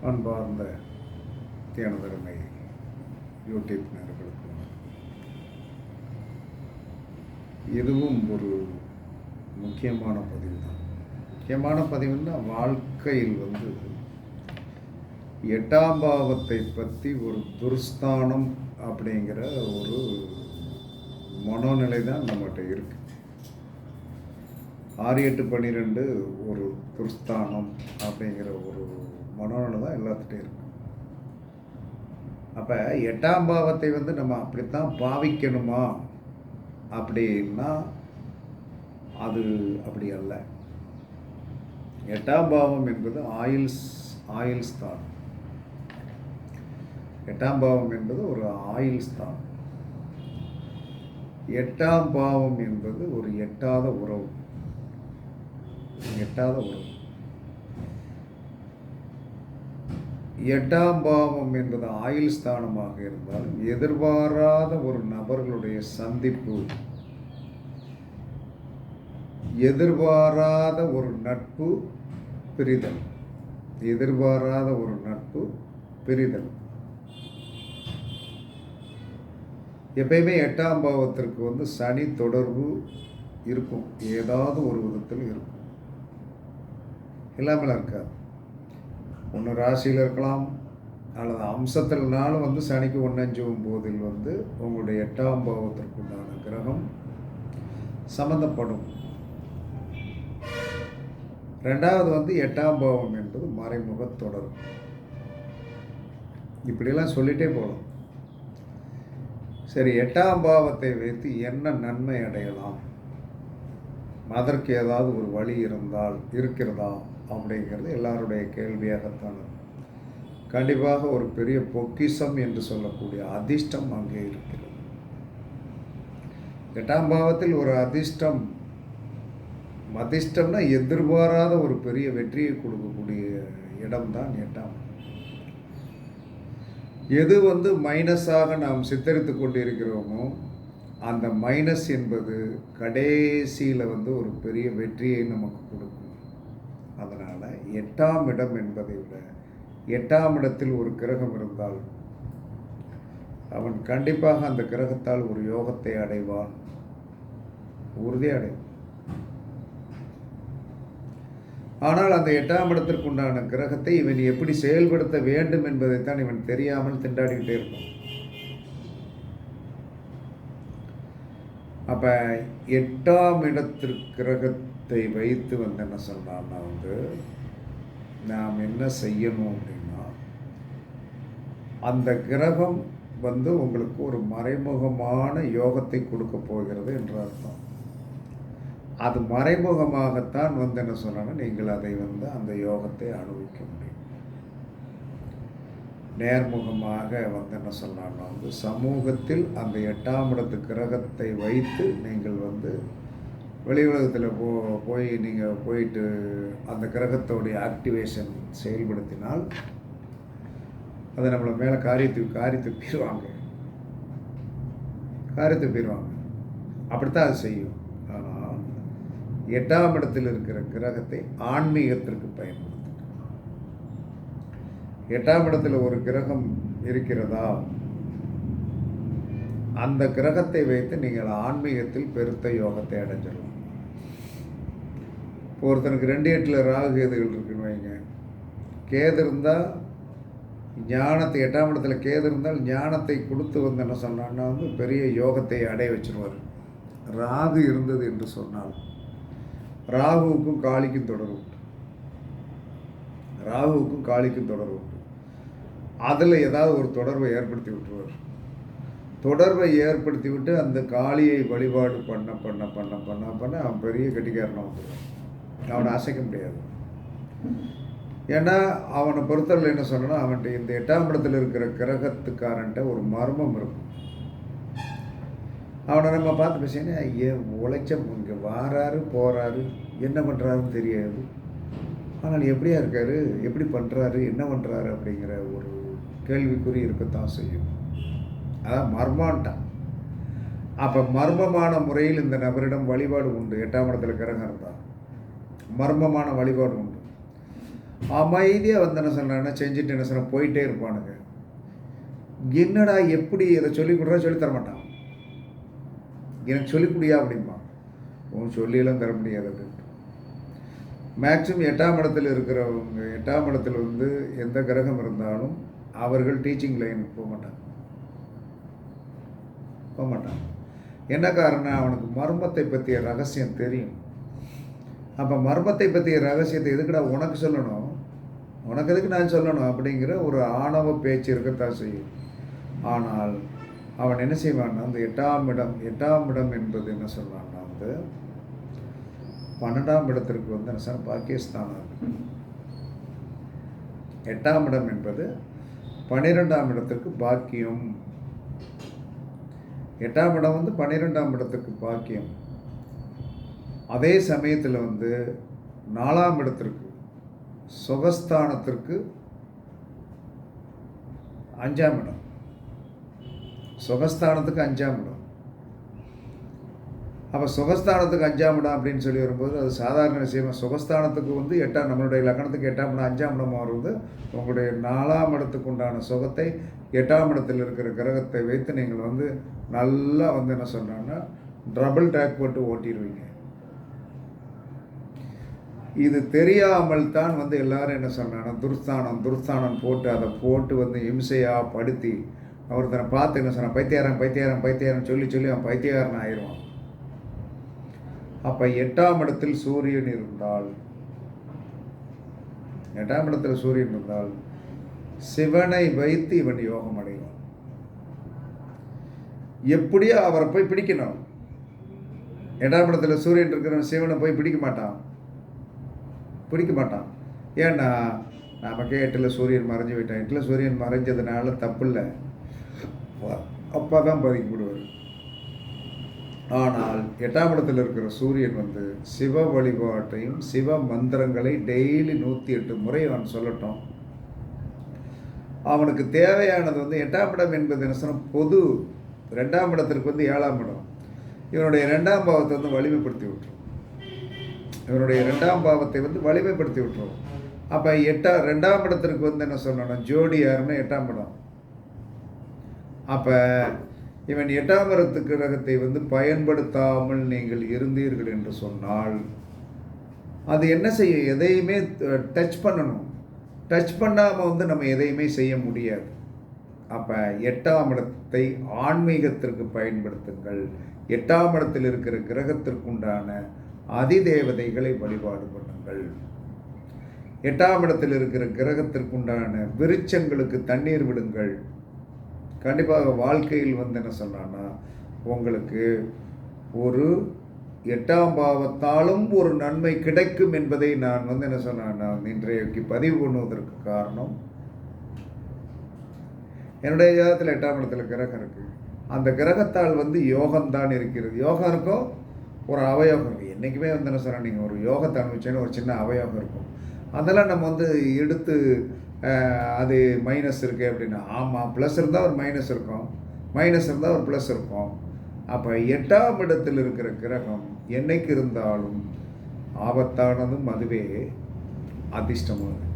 அன்பார்ந்த தியானதருமை யூடியூப் நேர்களுக்கும் இதுவும் ஒரு முக்கியமான பதிவு தான் முக்கியமான பதிவுன்னா வாழ்க்கையில் வந்து எட்டாம் பாவத்தை பற்றி ஒரு துர்ஸ்தானம் அப்படிங்கிற ஒரு மனோநிலை தான் நம்மகிட்ட இருக்குது ஆறு எட்டு பன்னிரெண்டு ஒரு துர்ஸ்தானம் அப்படிங்கிற ஒரு மனோநிலை தான் எல்லாத்துட்டையும் இருக்கு. அப்போ எட்டாம் பாவத்தை வந்து நம்ம அப்படித்தான் பாவிக்கணுமா? அப்படின்னா அது அப்படி அல்ல. எட்டாம் பாவம் என்பது ஆயில்ஸ் ஆயில் ஸ்தான் எட்டாம் பாவம் என்பது ஒரு ஆயில் ஸ்தான் எட்டாம் பாவம் என்பது ஒரு எட்டாத உறவு. எட்டாத உறவு. எட்டாம் பாவம் என்பது ஆயுள் ஸ்தானமாக இருந்தாலும் எதிர்பாராத ஒரு நபர்களுடைய சந்திப்பு எதிர்பாராத ஒரு நட்பு பிரிதல். எதிர்பாராத ஒரு நட்பு பிரிதல். எப்பயுமே எட்டாம் பாவத்திற்கு வந்து சனி தொடர்பு இருக்கும். ஏதாவது ஒரு விதத்தில் இருக்கும். இல்லாமல் இருக்காது. ஒன்று ராசியில் இருக்கலாம் அல்லது அம்சத்தில்னாலும் வந்து சனிக்கு ஒன்றஞ்சு ஒம்போதில் வந்து உங்களுடைய எட்டாம் பாவத்திற்குண்டான கிரகம் சம்மந்தப்படும் ரெண்டாவது வந்து எட்டாம் பாவம் என்பது மறைமுக தொடரும். இப்படியெல்லாம் சொல்லிட்டே போகலாம். சரி எட்டாம் பாவத்தை வைத்து என்ன நன்மை அடையலாம்? அதற்கு ஏதாவது ஒரு வழி இருந்தால் இருக்கிறதா அப்படிங்கிறது எல்லாருடைய கேள்வியாகத்தான். கண்டிப்பாக ஒரு பெரிய பொக்கிஷம் என்று சொல்லக்கூடிய அதிர்ஷ்டம் அங்கே இருக்கிறது. எட்டாம் பாவத்தில் ஒரு அதிர்ஷ்டம். அதிர்ஷ்டம்னா எதிர்பாராத ஒரு பெரிய வெற்றியை கொடுக்கக்கூடிய இடம்தான் எட்டாம் எது வந்து மைனஸாக நாம் சித்தரித்து கொண்டிருக்கிறோமோ அந்த மைனஸ் என்பது கடைசியில் வந்து ஒரு பெரிய வெற்றியை நமக்கு கொடுக்கும். அதனால் எட்டாம் இடம் என்பதை விட எட்டாம் இடத்தில் ஒரு கிரகம் இருந்தால் அவன் கண்டிப்பாக அந்த கிரகத்தால் ஒரு யோகத்தை அடைவான். உறுதி அடைவான். ஆனால் அந்த எட்டாம் இடத்திற்குண்டான கிரகத்தை இவன் எப்படி செயல்படுத்த வேண்டும் என்பதைத்தான் இவன் தெரியாமல் திண்டாடிக்கிட்டே இருப்பான். அப்போ எட்டாம் இடத்திற்கு கிரகத்தை வைத்து வந்து என்ன சொல்கிறான்னா வந்து நாம் என்ன செய்யணும் அப்படின்னா அந்த கிரகம் வந்து உங்களுக்கு ஒரு மறைமுகமான யோகத்தை கொடுக்க போகிறது என்று அர்த்தம். அது மறைமுகமாகத்தான் வந்து என்ன சொன்னாங்க நீங்கள் அதை வந்து அந்த யோகத்தை அனுபவிக்க முடியும். நேர்முகமாக வந்து என்ன சொன்னாங்கன்னா வந்து சமூகத்தில் அந்த எட்டாம் இடத்து கிரகத்தை வைத்து நீங்கள் வந்து வெளி உலகத்தில் போ போய் நீங்கள் போயிட்டு அந்த கிரகத்தோடைய ஆக்டிவேஷன் செயல்படுத்தினால் அதை நம்மளை மேலே காரியத்துக்கு காரியத்துக்கு பீருவாங்க காரியத்தை பீருவாங்க அப்படித்தான் அது செய்யும். ஆனால் எட்டாம் இடத்தில் இருக்கிற கிரகத்தை ஆன்மீகத்திற்கு பயன்படுத்தும். எட்டாம் இடத்துல ஒரு கிரகம் இருக்கிறதா? அந்த கிரகத்தை வைத்து நீங்கள் ஆன்மீகத்தில் பெருத்த யோகத்தை அடைஞ்சிடலாம் இப்போ ஒருத்தனுக்கு ரெண்டு எட்டில் ராகு கேதுகள் இருக்குன்னு வைங்க. கேது இருந்தால் ஞானத்தை எட்டாம் இடத்துல கேது இருந்தால் ஞானத்தை கொடுத்து வந்து என்ன சொன்னான்னா வந்து பெரிய யோகத்தை அடைய வச்சிருவார். ராகு இருந்தது என்று சொன்னால் ராகுவுக்கும் காளிக்கும் தொடர்பு உண்டு. ராகுவுக்கும் காளிக்கும் தொடர்பு உண்டு. அதில் ஏதாவது ஒரு தொடர்பை ஏற்படுத்தி விட்டுருவார். தொடர்பை ஏற்படுத்தி விட்டு அந்த காளியை வழிபாடு பண்ண பண்ண பண்ண பண்ண பண்ண அவன் பெரிய கட்டிக்காரனாக வந்துடுவான். அவனை அசைக்க முடியாது. ஏன்னா அவனை பொறுத்தவரை என்ன சொன்னா அவன்கிட்ட இந்த எட்டாம் இடத்துல இருக்கிற கிரகத்துக்காரன்ட்ட ஒரு மர்மம் இருக்கும். அவனை நம்ம பார்த்து பேசினா ஏன் உழைச்ச இங்கே வாராரு போகிறாரு என்ன பண்ணுறாருன்னு தெரியாது. ஆனால் எப்படியா இருக்காரு? எப்படி பண்ணுறாரு என்ன பண்ணுறாரு அப்படிங்கிற ஒரு கேள்விக்குறி இருக்கத்தான் செய்யும். அதான் மர்மான்ட்டான் அப்போ மர்மமான முறையில் இந்த நபரிடம் வழிபாடு உண்டு. எட்டாம் இடத்துல கிரகம் இருந்தால் மர்மமான வழிபாடு உண்டு. அமைதியாக வந்து என்ன? சொல்கிறாங்கன்னா செஞ்சுட்டு என்ன சொல்கிறேன் போயிட்டே இருப்பானுங்க. என்னடா எப்படி இதை சொல்லி கொடுறா? சொல்லி தரமாட்டான் எனக்கு சொல்லிக் கொடுயா அப்படிம்பான். உன் சொல்லியெல்லாம் தர முடியாது அப்படின்ட்டு மேக்சிமம் எட்டாம் இடத்துல இருக்கிறவங்க எட்டாம் இடத்துல வந்து எந்த கிரகம் இருந்தாலும் அவர்கள் டீச்சிங் லைனுக்கு போக மாட்டாங்க. போக மாட்டான் என்ன காரணம் அவனுக்கு மர்மத்தை பற்றிய ரகசியம் தெரியும். அப்போ மர்மத்தை பற்றிய ரகசியத்தை எதுக்குடா உனக்கு சொல்லணும்? உனக்கு எதுக்கு நான் சொல்லணும்? அப்படிங்கிற ஒரு ஆணவ பேச்சு இருக்கத்தான் செய்யும். ஆனால் அவன் என்ன செய்வான்னா அந்த எட்டாம் இடம் எட்டாம் இடம் என்பது என்ன சொல்றான்னா வந்து பன்னெண்டாம் இடத்திற்கு வந்து என்ன சார் பாகிஸ்தான் எட்டாம் இடம் என்பது பன்னிரெண்டாம் இடத்திற்கு பாக்கியம். எட்டாம் இடம் வந்து பன்னிரெண்டாம் இடத்துக்கு பாக்கியம். அதே சமயத்தில் வந்து நாலாம் இடத்திற்கு சுகஸ்தானத்திற்கு அஞ்சாம் இடம். சுகஸ்தானத்துக்கு அஞ்சாம் இடம். அப்போ சுகஸ்தானத்துக்கு அஞ்சாம் இடம் அப்படின்னு சொல்லி வரும்போது அது சாதாரண விஷயமா சுகஸ்தானத்துக்கு வந்து எட்டாம் நம்மளுடைய லக்கணத்துக்கு எட்டாம் இடம் அஞ்சாம் இடமாக வருவது உங்களுடைய நாலாம் இடத்துக்கு உண்டான சுகத்தை எட்டாம் இடத்தில் இருக்கிற கிரகத்தை வைத்து நீங்கள் வந்து நல்லா வந்து என்ன சொல்கிறாங்கன்னா டபுள் டேக் போட்டு ஓட்டிடுவீங்க. இது தெரியாமல் தான் வந்து எல்லாரும் என்ன சொன்னாங்க துர்ஸ்தானம் துர்ஸ்தானம் போட்டு அதை போட்டு வந்து இம்சையாக படுத்தி ஒருத்தனை பார்த்து என்ன சொன்னான் பைத்தியாரன் பைத்தியாரம் பைத்தியாரன் சொல்லி சொல்லி அவன் பைத்தியாரன் ஆயிடுவான். அப்போ எட்டாம் இடத்தில் சூரியன் இருந்தால் எட்டாம் இடத்தில் சூரியன் இருந்தால் சிவனை வைத்து இவன் யோகம் அடைவான். எப்படியோ அவரை போய் பிடிக்கணும். எட்டாம் இடத்துல சூரியன் இருக்கிறவன் சிவனை போய் பிடிக்க மாட்டான். பிடிக்க மாட்டான். ஏன்னா நமக்கே எட்டில் சூரியன் மறைஞ்சு விட்டான் எட்டில் சூரியன் மறைஞ்சதுனால தப்பு இல்லை. அப்போ தான் பதிக்கப்படுவார். ஆனால் எட்டாம் இடத்தில் இருக்கிற சூரியன் வந்து சிவ வழிபாட்டையும் சிவ மந்திரங்களை டெய்லி நூற்றி எட்டு முறை அவன் சொல்லட்டும். அவனுக்கு தேவையானது வந்து எட்டாம் இடம் என்பது என்ன சொன்ன பொது ரெண்டாம் இடத்திற்கு வந்து ஏழாம் இடம். இவனுடைய ரெண்டாம் பாவத்தை வந்து வலிமைப்படுத்தி விட்டுரும். இவனுடைய ரெண்டாம் பாவத்தை வந்து வலிமைப்படுத்தி விட்டுரும். அப்போ எட்டா ரெண்டாம் இடத்திற்கு வந்து என்ன சொல்லணும்? ஜோடி யாருன்னா எட்டாம் இடம். அப்போ இவன் எட்டாம் கிரகத்தை வந்து பயன்படுத்தாமல் நீங்கள் இருந்தீர்கள் என்று சொன்னால் அது என்ன செய்யும் எதையுமே டச் பண்ணணும். டச் பண்ணாமல் வந்து நம்ம எதையுமே செய்ய முடியாது. அப்போ எட்டாம் இடத்தை ஆன்மீகத்திற்கு பயன்படுத்துங்கள். எட்டாம் இடத்தில் இருக்கிற கிரகத்திற்குண்டான அதிதேவதைகளை வழிபாடு பண்ணுங்கள். எட்டாம் இடத்தில் இருக்கிற கிரகத்திற்குண்டான விருச்சங்களுக்கு தண்ணீர் விடுங்கள். கண்டிப்பாக வாழ்க்கையில் வந்து என்ன சொன்னான்னா உங்களுக்கு ஒரு எட்டாம் பாவத்தாலும் ஒரு நன்மை கிடைக்கும் என்பதை நான் வந்து என்ன சொன்னேன்னா இன்றைக்கு பதிவு பண்ணுவதற்கு காரணம் என்னுடைய ஜாதத்தில் எட்டாம் இடத்துல கிரகம் இருக்குது அந்த கிரகத்தால் வந்து யோகம்தான் இருக்கிறது. யோகம் இருக்கும் ஒரு அவயோகம் இருக்குது என்றைக்குமே வந்து என்ன சொன்னால் நீங்கள் ஒரு யோகத்தை அனுபவிச்சேன்னு ஒரு சின்ன அவயோகம் இருக்கும். அதெல்லாம் நம்ம வந்து எடுத்து அது மைனஸ் இருக்குது அப்படின்னா ஆமாம் ப்ளஸ் இருந்தால் ஒரு மைனஸ் இருக்கும். மைனஸ் இருந்தால் ஒரு ப்ளஸ் இருக்கும். அப்போ எட்டாம் இடத்தில் இருக்கிற கிரகம் என்னைக்கு இருந்தாலும் ஆபத்தானதும் அதுவே அதிர்ஷ்டமானது.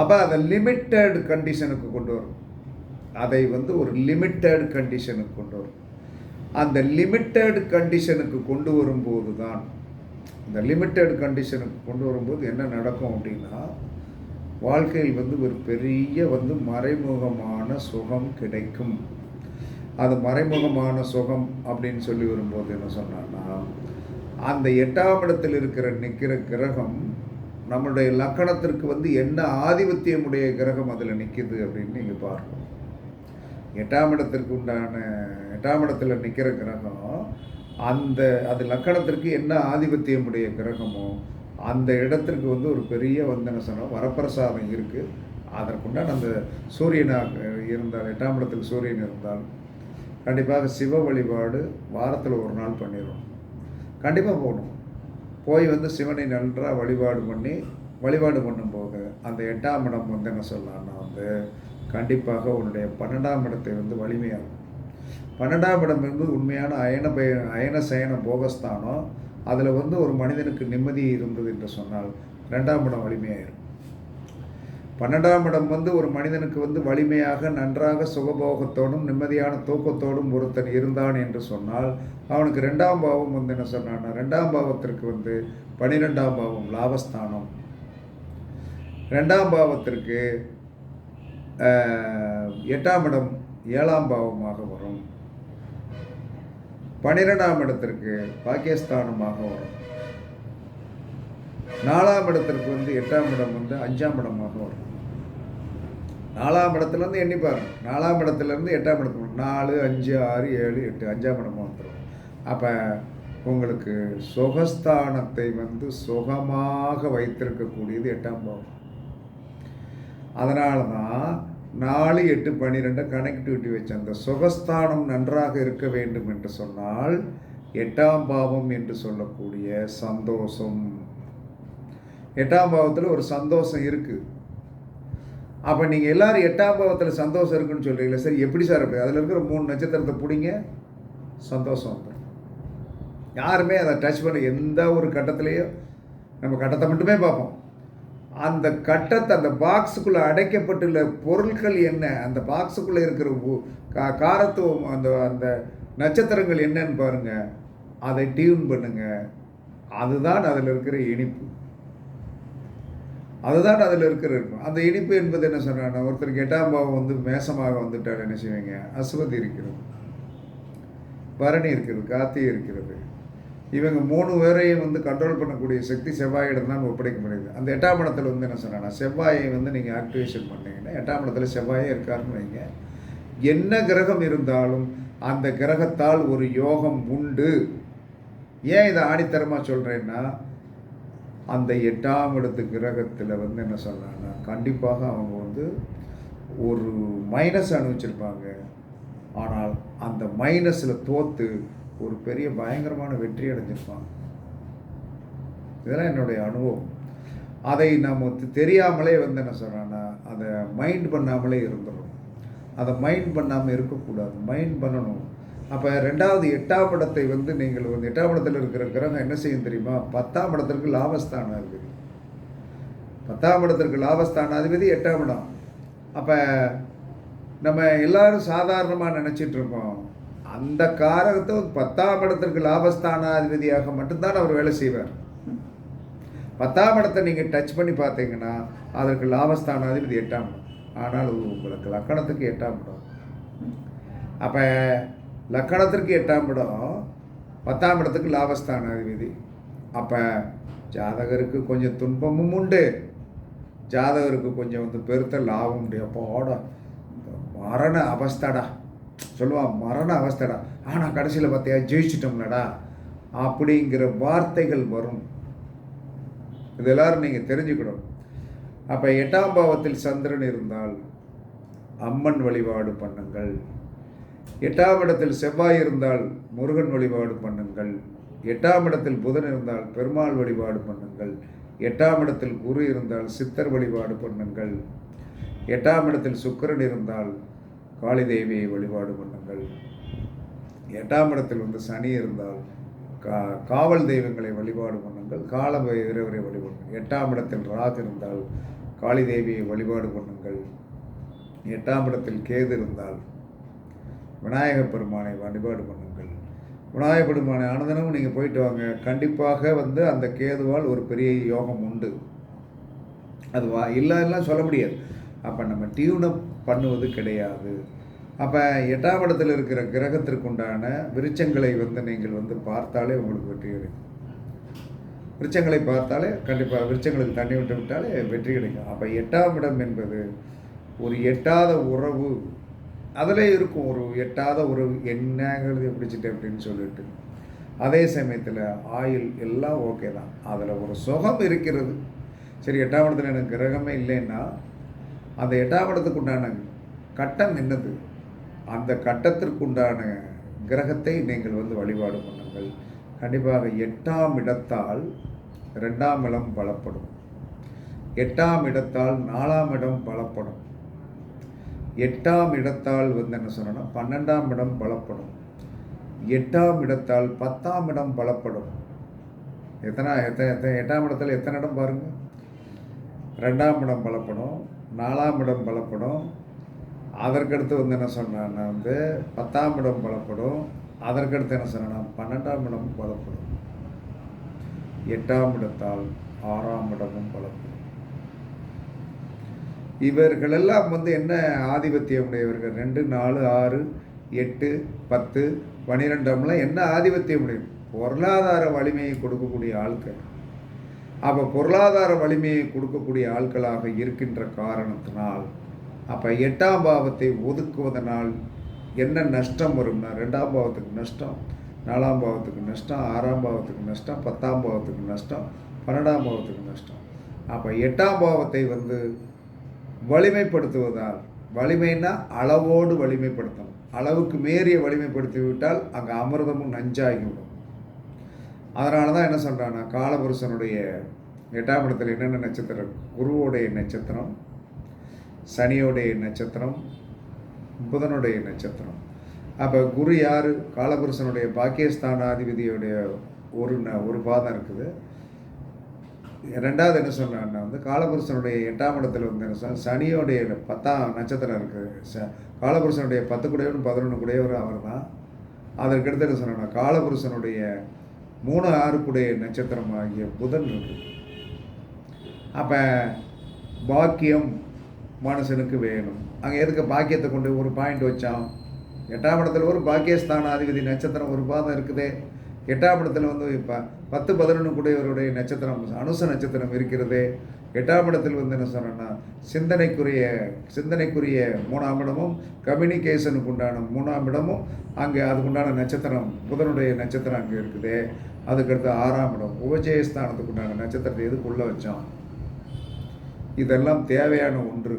அப்போ அதை லிமிட்டட் கண்டிஷனுக்கு கொண்டு வரும். அதை வந்து ஒரு லிமிட்டட் கண்டிஷனுக்கு கொண்டு வரும். அந்த லிமிட்டட் கண்டிஷனுக்கு கொண்டு வரும்போது தான் இந்த லிமிட்டெட் கண்டிஷனுக்கு கொண்டு வரும்போது என்ன நடக்கும் அப்படின்னா வாழ்க்கையில் வந்து ஒரு பெரிய வந்து மறைமுகமான சுகம் கிடைக்கும். அது மறைமுகமான சுகம் அப்படின்னு சொல்லி வரும்போது என்ன சொன்னான்னா அந்த எட்டாம் இடத்தில் இருக்கிற நிற்கிற கிரகம் நம்மளுடைய லக்கணத்திற்கு வந்து என்ன ஆதிபத்தியமுடைய கிரகம் அதில் நிற்கிது அப்படின்னு நீங்கள் பார்க்கணும். எட்டாம் இடத்திற்கு உண்டான எட்டாம் இடத்துல நிற்கிற கிரகம் அந்த அது லக்கணத்திற்கு என்ன ஆதிபத்தியமுடைய கிரகமோ அந்த இடத்திற்கு வந்து ஒரு பெரிய வந்தன சொன்னால் வரப்பிரசாதம் இருக்குது அதற்குண்டான அந்த சூரியனாக இருந்தால் எட்டாம் இடத்தில் சூரியன் இருந்தால் கண்டிப்பாக சிவ வழிபாடு வாரத்தில் ஒரு நாள் பண்ணிடுவோம். கண்டிப்பாக போகணும். போய் வந்து சிவனை நன்றாக வழிபாடு பண்ணி வழிபாடு பண்ணும்போது அந்த எட்டாம் இடம் வந்து என்ன சொல்லலாம்னா வந்து கண்டிப்பாக உன்னுடைய பன்னெண்டாம் இடத்தை வந்து வலிமையாகும் பன்னெண்டாம் இடம் என்பது உண்மையான அயன பய அயன சயன போகஸ்தானம். அதில் வந்து ஒரு மனிதனுக்கு நிம்மதி இருந்தது என்று சொன்னால் ரெண்டாம் இடம் வலிமையாயிரும். பன்னெண்டாம் இடம் வந்து ஒரு மனிதனுக்கு வந்து வலிமையாக நன்றாக சுகபோகத்தோடும் நிம்மதியான தூக்கத்தோடும் ஒருத்தன் இருந்தான் என்று சொன்னால் அவனுக்கு ரெண்டாம் பாவம் வந்து என்ன சொன்னான்னா ரெண்டாம் பாவத்திற்கு வந்து பனிரெண்டாம் பாவம் லாபஸ்தானம். ரெண்டாம் பாவத்திற்கு எட்டாம் இடம் ஏழாம் பாவமாக வரும். பனிரெண்டாம் இடத்திற்கு பாகிஸ்தானமாக வரும். நாலாம் இடத்திற்கு வந்து எட்டாம் இடம் வந்து அஞ்சாம் இடமாக வரும். நாலாம் இடத்துலேருந்து எண்ணி பாருங்க. நாலாம் இடத்துலேருந்து எட்டாம் இடத்துக்கு நாலு அஞ்சு ஆறு ஏழு எட்டு அஞ்சாம் இடமாக வந்துடும் அப்போ உங்களுக்கு சுகஸ்தானத்தை வந்து சுகமாக வைத்திருக்கக்கூடியது எட்டாம் பாவம் அதனால தான் நாலு எட்டு பன்னிரெண்டை கனெக்டிவிட்டி வச்சு அந்த சுகஸ்தானம் நன்றாக இருக்க வேண்டும் என்று சொன்னால் எட்டாம் பாவம் என்று சொல்லக்கூடிய சந்தோஷம். எட்டாம் பாவத்தில் ஒரு சந்தோஷம் இருக்குது அப்போ நீங்கள் எல்லோரும் எட்டாம் பாவத்தில் சந்தோஷம் இருக்குன்னு சொல்கிறீங்களா சரி எப்படி சார் அப்படி? அதில் இருக்கிற மூணு நட்சத்திரத்தை பிடிங்க சந்தோஷம் வந்துடும் யாருமே அதை டச் பண்ண எந்த ஒரு கட்டத்துலேயோ நம்ம கட்டத்தை மட்டுமே பார்ப்போம். அந்த கட்டத்தை அந்த பாக்ஸுக்குள்ளே அடைக்கப்பட்டுள்ள பொருட்கள் என்ன? அந்த பாக்ஸுக்குள்ளே இருக்கிற கா- காரத்துவம் அந்த அந்த நட்சத்திரங்கள் என்னன்னு பாருங்கள் அதை டியூன் பண்ணுங்கள் அதுதான் அதில் இருக்கிற இனிப்பு. அதுதான் அதில் இருக்கிற இருக்கும் அந்த இனிப்பு என்பது என்ன சொன்னா ஒருத்தருக்கு எட்டாம் பாவம் வந்து மேசமாக வந்துட்டார் என்ன செய்வீங்க? அசுவதி இருக்கிறது. பரணி இருக்கிறது காத்தி இருக்கிறது. இவங்க மூணு பேரையும் வந்து கண்ட்ரோல் பண்ணக்கூடிய சக்தி செவ்வாயிடம் தான் ஒப்படைக்க முடியுது. அந்த எட்டாம் இடத்துல வந்து என்ன சொன்னா செவ்வாயை வந்து நீங்கள் ஆக்டிவேஷன் பண்ணீங்கன்னா எட்டாம் இடத்துல செவ்வாயே இருக்காருன்னு வைங்க. என்ன கிரகம் இருந்தாலும் அந்த கிரகத்தால் ஒரு யோகம் உண்டு. ஏன் இதை ஆணித்தரமாக சொல்கிறேன்னா அந்த எட்டாம் இடத்து கிரகத்தில் வந்து என்ன சொல்கிறாங்கன்னா கண்டிப்பாக அவங்க வந்து ஒரு மைனஸ் அனுபவிச்சிருப்பாங்க ஆனால் அந்த மைனஸில் தோற்று ஒரு பெரிய பயங்கரமான வெற்றி அடைஞ்சிருப்பாங்க. இதெல்லாம் என்னுடைய அனுபவம். அதை நம்ம தெரியாமலே வந்து என்ன சொல்கிறேன்னா அதை மைண்ட் பண்ணாமலே இருந்துடும் அதை மைண்ட் பண்ணாமல் இருக்கக்கூடாது. மைண்ட் பண்ணணும். அப்போ ரெண்டாவது எட்டாம் இடத்தை வந்து நீங்கள் வந்து எட்டாம் இடத்துல இருக்கிற கிரகம் என்ன செய்யும் தெரியுமா? பத்தாம் இடத்திற்கு லாபஸ்தானாதிபதி பத்தாம் இடத்திற்கு லாபஸ்தானாதிபதி எட்டாம் இடம். அப்போ நம்ம எல்லாரும் சாதாரணமாக நினச்சிட்ருக்கோம் அந்த காரகத்தை பத்தாம் இடத்திற்கு லாபஸ்தானாதிபதியாக மட்டும்தான் அவர் வேலை செய்வார். பத்தாம் இடத்தை நீங்கள் டச் பண்ணி பார்த்தீங்கன்னா அதற்கு லாபஸ்தானாதிபதி எட்டாம் இடம். ஆனால் அது உங்களுக்கு லக்கணத்துக்கு எட்டாம் இடம். அப்போ லக்கணத்திற்கு எட்டாம் இடம் பத்தாம் இடத்துக்கு லாபஸ்தானாதிபதி. அப்போ ஜாதகருக்கு கொஞ்சம் துன்பமும் உண்டு. ஜாதகருக்கு கொஞ்சம் வந்து பெருத்த லாபம் உண்டு. அப்போட மரண அவஸ்தடா. சொல்லுவான் மரண அவஸ்தடா. ஆனால் கடைசியில் பார்த்தியா ஜெயிச்சிட்டோம்லடா. அப்படிங்கிற வார்த்தைகள் வரும். இது எல்லாரும் நீங்கள் தெரிஞ்சுக்கணும். அப்போ எட்டாம் பாவத்தில் சந்திரன் இருந்தால் அம்மன் வழிபாடு பண்ணுங்கள். எட்டாம் இடத்தில் செவ்வாய் இருந்தால் முருகன் வழிபாடு பண்ணுங்கள். எட்டாம் இடத்தில் புதன் இருந்தால் பெருமாள் வழிபாடு பண்ணுங்கள். எட்டாம் இடத்தில் குரு இருந்தால் சித்தர் வழிபாடு பண்ணுங்கள். எட்டாம் இடத்தில் சுக்கிரன் இருந்தால் காளி தேவியை வழிபாடு பண்ணுங்கள். எட்டாம் இடத்தில் வந்து சனி இருந்தால் கா காவல் தெய்வங்களை வழிபாடு பண்ணுங்கள். கால இறைவரை வழிபாடு எட்டாம் இடத்தில் ராகு இருந்தால் காளி தேவியை வழிபாடு பண்ணுங்கள். எட்டாம் இடத்தில் கேது இருந்தால் விநாயகப் பெருமானை வழிபாடு பண்ணுங்கள். விநாயகப் பெருமானை ஆனந்தனமும் நீங்கள் போயிட்டு வாங்க. கண்டிப்பாக வந்து அந்த கேதுவால் ஒரு பெரிய யோகம் உண்டு. அது வா இல்லைன்னா சொல்ல முடியாது. அப்போ நம்ம டியூனப் பண்ணுவது கிடையாது. அப்போ எட்டாம் இடத்துல இருக்கிற கிரகத்திற்குண்டான விருச்சங்களை வந்து நீங்கள் வந்து பார்த்தாலே உங்களுக்கு வெற்றி கிடைக்கும். விருச்சங்களை பார்த்தாலே கண்டிப்பாக விருச்சங்களுக்கு தண்ணி விட்டு விட்டாலே வெற்றி கிடைக்கும். அப்போ எட்டாம் இடம் என்பது ஒரு எட்டாத உறவு. அதில் இருக்கும் ஒரு எட்டாத உறவு என்னங்கிறது பிடிச்சிட்டு அப்படின்னு சொல்லிட்டு. அதே சமயத்தில் ஆயில் எல்லாம் ஓகே தான். அதில் ஒரு சுகம் இருக்கிறது. சரி எட்டாம் இடத்துல எனக்கு கிரகமே இல்லைன்னா அந்த எட்டாம் இடத்துக்கு உண்டான கட்டம் என்னது? அந்த கட்டத்திற்குண்டான கிரகத்தை நீங்கள் வந்து வழிபாடு பண்ணுங்கள். கண்டிப்பாக எட்டாம் இடத்தால் ரெண்டாம் இடம் பலப்படும். எட்டாம் இடத்தால் நாலாம் இடம் பலப்படும். எட்டாம் இடத்தால் வந்து என்ன சொன்னோன்னா பன்னெண்டாம் இடம் பலப்படும். எட்டாம் இடத்தால் பத்தாம் இடம் பலப்படும். எத்தனை எத்தனை எத்தனை எட்டாம் இடத்துல எத்தனை இடம் பாருங்கள் ரெண்டாம் இடம் பலப்படும். நாலாம் இடம் பலப்படும். அதற்கடுத்து வந்து என்ன சொன்னேன்னா வந்து பத்தாம் இடம் பலப்படும். அதற்கடுத்து என்ன சொன்னேன்னா பன்னெண்டாம் இடம் பலப்படும். எட்டாம் இடத்தால் ஆறாம் இடமும் பலப்படும். இவர்களெல்லாம் வந்து என்ன ஆதிபத்தியம் உடையவர்கள்? ரெண்டு நாலு ஆறு எட்டு பத்து பன்னிரெண்டாம்லாம் என்ன ஆதிபத்தியம் உடையது பொருளாதார வலிமையை கொடுக்கக்கூடிய ஆட்கள் அப்போ பொருளாதார வலிமையை கொடுக்கக்கூடிய ஆட்களாக இருக்கின்ற காரணத்தினால் அப்போ எட்டாம் பாவத்தை ஒதுக்குவதனால் என்ன நஷ்டம் வரும்னா ரெண்டாம் பாவத்துக்கு நஷ்டம் நாலாம் பாவத்துக்கு நஷ்டம் ஆறாம் பாவத்துக்கு நஷ்டம் பத்தாம் பாவத்துக்கு நஷ்டம் பன்னெண்டாம் பாவத்துக்கு நஷ்டம். அப்போ எட்டாம் பாவத்தை வந்து வலிமைப்படுத்துவதால் வலிமைன்னா அளவோடு வலிமைப்படுத்தணும். அளவுக்கு மீறிய வலிமைப்படுத்தி விட்டால் அங்கே அமிர்தமும் நஞ்சாகிவிடும். அதனால தான் என்ன சொல்கிறான்னா காலபுருஷனுடைய எட்டாம் இடத்துல என்னென்ன நட்சத்திரம்? குருவோடைய நட்சத்திரம் சனியோடைய நட்சத்திரம் புதனுடைய நட்சத்திரம். அப்போ குரு யார்? காலபுருஷனுடைய பாக்கியஸ்தானாதிபதியுடைய ஒரு ந ஒரு பாதம் இருக்குது. ரெண்டாவது என்ன சொன்னான்னா வந்து காலபுருஷனுடைய எட்டாம் இடத்துல வந்து என்ன சொன்ன சனியோடைய பத்தாம் நட்சத்திரம் இருக்குது ச காலபுருஷனுடைய பத்து கூடையவன் பதினொன்று கூடையவர் அவர் தான் அதற்கடுத்து என்ன சொன்னா காலபுருஷனுடைய மூணு ஆறுக்குடைய நட்சத்திரம் ஆகிய புதன் இருக்கு. அப்போ பாக்கியம் மனுஷனுக்கு வேணும். அங்கே எதுக்கு பாக்கியத்தை கொண்டு ஒரு பாயிண்ட் வச்சான்? எட்டாம் இடத்துல ஒரு பாக்கியஸ்தானாதிபதி நட்சத்திரம் ஒரு பாதம் இருக்குதே. எட்டாம் இடத்துல வந்து இப்போ பத்து பதினொன்று கூடியவருடைய நட்சத்திரம் அனுச நட்சத்திரம் இருக்கிறதே. எட்டாம் இடத்தில் வந்து என்ன சொன்னோன்னா சிந்தனைக்குரிய சிந்தனைக்குரிய மூணாம் இடமும் கம்யூனிகேஷனுக்கு உண்டான மூணாம் இடமும் அங்கே அதுக்குண்டான நட்சத்திரம் புதனுடைய நட்சத்திரம் அங்கே இருக்குது. அதுக்கடுத்து ஆறாம் இடம். உபஜயஸ்தானத்துக்கு உண்டான நட்சத்திரத்தை எதுக்குள்ளே வச்சோம் இதெல்லாம் தேவையான ஒன்று.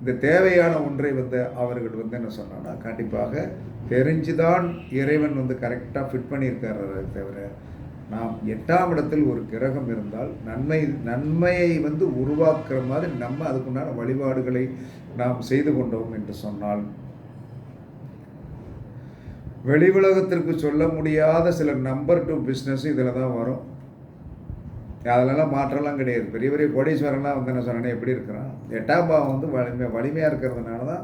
இந்த தேவையான ஒன்றை வந்து அவர்கள் வந்து என்ன சொன்னான்னா கண்டிப்பாக தெரிஞ்சுதான் இறைவன் வந்து கரெக்டாக ஃபிட் பண்ணியிருக்காரு தவிர நாம் எட்டாம் இடத்தில் ஒரு கிரகம் இருந்தால் நன்மை நன்மையை வந்து உருவாக்குற மாதிரி நம்ம அதுக்குண்டான வழிபாடுகளை நாம் செய்து கொண்டோம் என்று சொன்னால் வெளி உலகத்திற்கு சொல்ல முடியாத சில நம்பர் டூ பிஸ்னஸ் இதில் தான் வரும். அதிலெல்லாம் மாற்றம்லாம் கிடையாது. பெரிய பெரிய கோடீஸ்வரன்லாம் வந்து என்ன சொன்னேன் எப்படி இருக்கிறான்? எட்டாம் பாவம் வந்து வலிமை வலிமையாக இருக்கிறதுனால தான்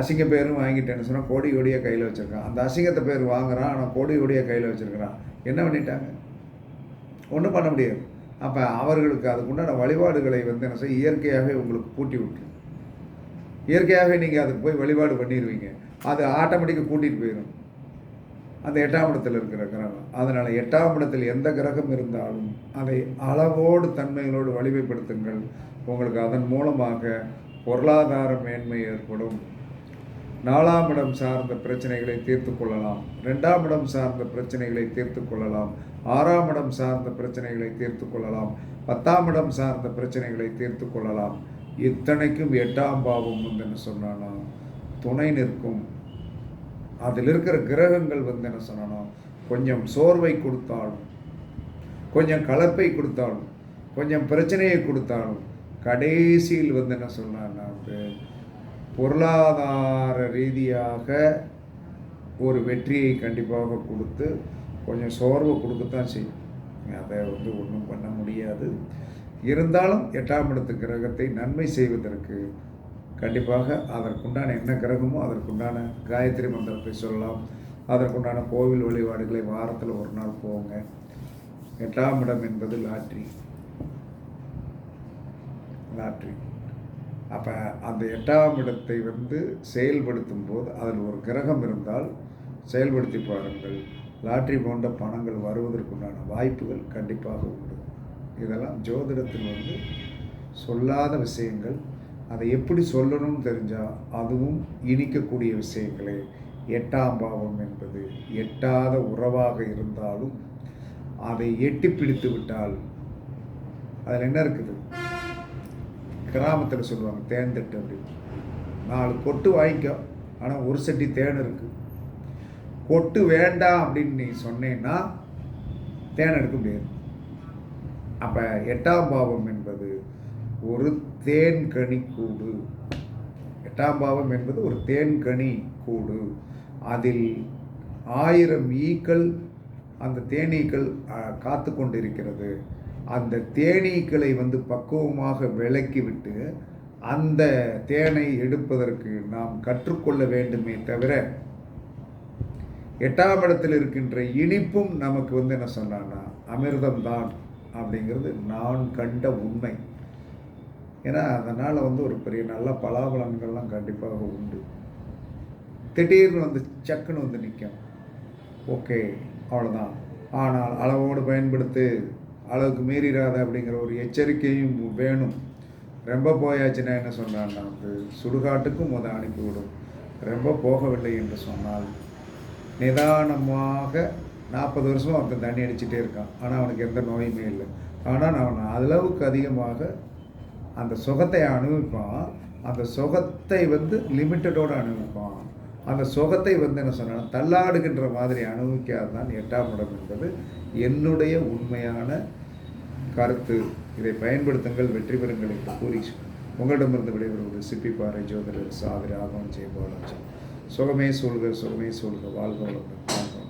அசிங்க பேரும் வாங்கிட்டேன்னு சொன்னால் கோடி கோடியாக கையில் வச்சுருக்கான். அந்த அசிங்கத்தை பேர் வாங்குறான் ஆனால் கோடி கோடியாக கையில் வச்சுருக்கிறான். என்ன பண்ணிட்டாங்க? ஒன்றும் பண்ண முடியாது. அப்போ அவர்களுக்கு அதுக்குண்டான வழிபாடுகளை வந்து என்ன செய்ய இயற்கையாகவே உங்களுக்கு பூட்டி விட்டுரும். இயற்கையாகவே நீங்கள் அதுக்கு போய் வழிபாடு பண்ணிடுவீங்க அது ஆட்டோமேட்டிக்காக கூட்டிகிட்டு போயிடும் அந்த எட்டாம் இடத்தில் இருக்கிற கிரகம். அதனால் எட்டாம் இடத்தில் எந்த கிரகம் இருந்தாலும் அதை அளவோடு தன்மைகளோடு வலிமைப்படுத்துங்கள். உங்களுக்கு அதன் மூலமாக பொருளாதார மேன்மை ஏற்படும். நாலாம் இடம் சார்ந்த பிரச்சனைகளை தீர்த்து கொள்ளலாம். ரெண்டாம் இடம் சார்ந்த பிரச்சனைகளை தீர்த்து கொள்ளலாம். ஆறாம் இடம் சார்ந்த பிரச்சனைகளை தீர்த்து கொள்ளலாம். பத்தாம் இடம் சார்ந்த பிரச்சனைகளை தீர்த்து கொள்ளலாம். இத்தனைக்கும் எட்டாம் பாவம் வந்து என்ன சொன்னானா? துணை நிற்கும். அதில் இருக்கிற கிரகங்கள் வந்து என்ன சொல்லணும்? கொஞ்சம் சோர்வை கொடுத்தாலும் கொஞ்சம் கலப்பை கொடுத்தாலும் கொஞ்சம் பிரச்சனையை கொடுத்தாலும் கடைசியில் வந்து என்ன சொன்னான்னா வந்து பொருளாதார ரீதியாக ஒரு வெற்றியை கண்டிப்பாக கொடுத்து கொஞ்சம் சோர்வை கொடுக்கத்தான் செய்யும். அதை வந்து ஒன்றும் பண்ண முடியாது. இருந்தாலும் எட்டாம் இடத்து கிரகத்தை நன்மை செய்வதற்கு கண்டிப்பாக அதற்குண்டான என்ன கிரகமோ அதற்குண்டான காயத்ரி மந்திரத்தை சொல்லலாம். அதற்குண்டான கோவில் வழிபாடுகளை வாரத்தில் ஒரு நாள் போங்க. எட்டாம் இடம் என்பது லாட்ரி. லாட்ரி. அப்போ அந்த எட்டாம் இடத்தை வந்து செயல்படுத்தும் போது அதில் ஒரு கிரகம் இருந்தால் செயல்படுத்தி பாருங்கள். லாட்ரி போன்ற பணங்கள் வருவதற்குண்டான வாய்ப்புகள் கண்டிப்பாக உண்டு. இதெல்லாம் ஜோதிடத்தில் வந்து சொல்லாத விஷயங்கள். அதை எப்படி சொல்லணும்னு தெரிஞ்சால் அதுவும் இனிக்கக்கூடிய விஷயங்களே. எட்டாம் பாவம் என்பது எட்டாத உறவாக இருந்தாலும் அதை எட்டி பிடித்து விட்டால் அதில் என்ன இருக்குது? கிராமத்தில் சொல்லுவாங்க தேன் தட்டு அப்படின்னு. நாலு கொட்டு வாங்கிக்கோ. ஆனால் ஒரு சட்டி தேன் இருக்குது கொட்டு வேண்டாம் அப்படின்னு நீ சொன்னேன்னா தேன் எடுக்க முடியாது. அப்போ எட்டாம் பாவம் என்பது ஒரு தேன் கனி கூடு எட்டாம் பாவம் என்பது ஒரு தேன்கனி கூடு அதில் ஆயிரம் ஈக்கள் அந்த தேனீக்கள் காத்து கொண்டிருக்கிறது. அந்த தேனீக்களை வந்து பக்குவமாக விலக்கிவிட்டு அந்த தேனை எடுப்பதற்கு நாம் கற்றுக்கொள்ள வேண்டுமே தவிர எட்டாம் இடத்தில் இருக்கின்ற இனிப்பும் நமக்கு வந்து என்ன சொன்னான்னா அமிர்தம்தான் அப்படிங்கிறது நான் கண்ட உண்மை. ஏன்னா அதனால் வந்து ஒரு பெரிய நல்ல பலாபலன்கள்லாம் கண்டிப்பாக உண்டு. திடீர்னு வந்து சக்குன்னு வந்து நிற்கும் ஓகே அவ்வளோதான் ஆனால் அளவோடு பயன்படுத்து அளவுக்கு மீறிடாத அப்படிங்கிற ஒரு எச்சரிக்கையும் வேணும். ரொம்ப போயாச்சுன்னா என்ன சொன்னான்னா வந்து சுடுகாட்டுக்கும் முத அனுப்பிவிடும். ரொம்ப போகவில்லை என்று சொன்னால் நிதானமாக நாற்பது வருஷமாக அவன் தண்ணி அடிச்சுட்டே இருக்கான். ஆனால் அவனுக்கு எந்த நோயுமே இல்லை. ஆனால் அவன் அளவுக்கு அதிகமாக அந்த சுகத்தை அனுபவிப்போம் அந்த சுகத்தை வந்து லிமிட்டடோடு அனுபவிப்போம் அந்த சுகத்தை வந்து என்ன சொன்னால் தள்ளாடுகின்ற மாதிரி அனுபவிக்காதான் எட்டாம் இடம் என்பது என்னுடைய உண்மையான கருத்து. இதை பயன்படுத்துங்கள் வெற்றி பெறுங்கள் என்று கூறி உங்களிடமிருந்து விடைபெறுவது சிப்பிப்பாறை ஜோதிடர் சாதி ராகவன் ஜெயபாலாஜன் சுகமே சூழ்க சுகமே சூழ்க வாழ்க வளமுடன் வாழ்க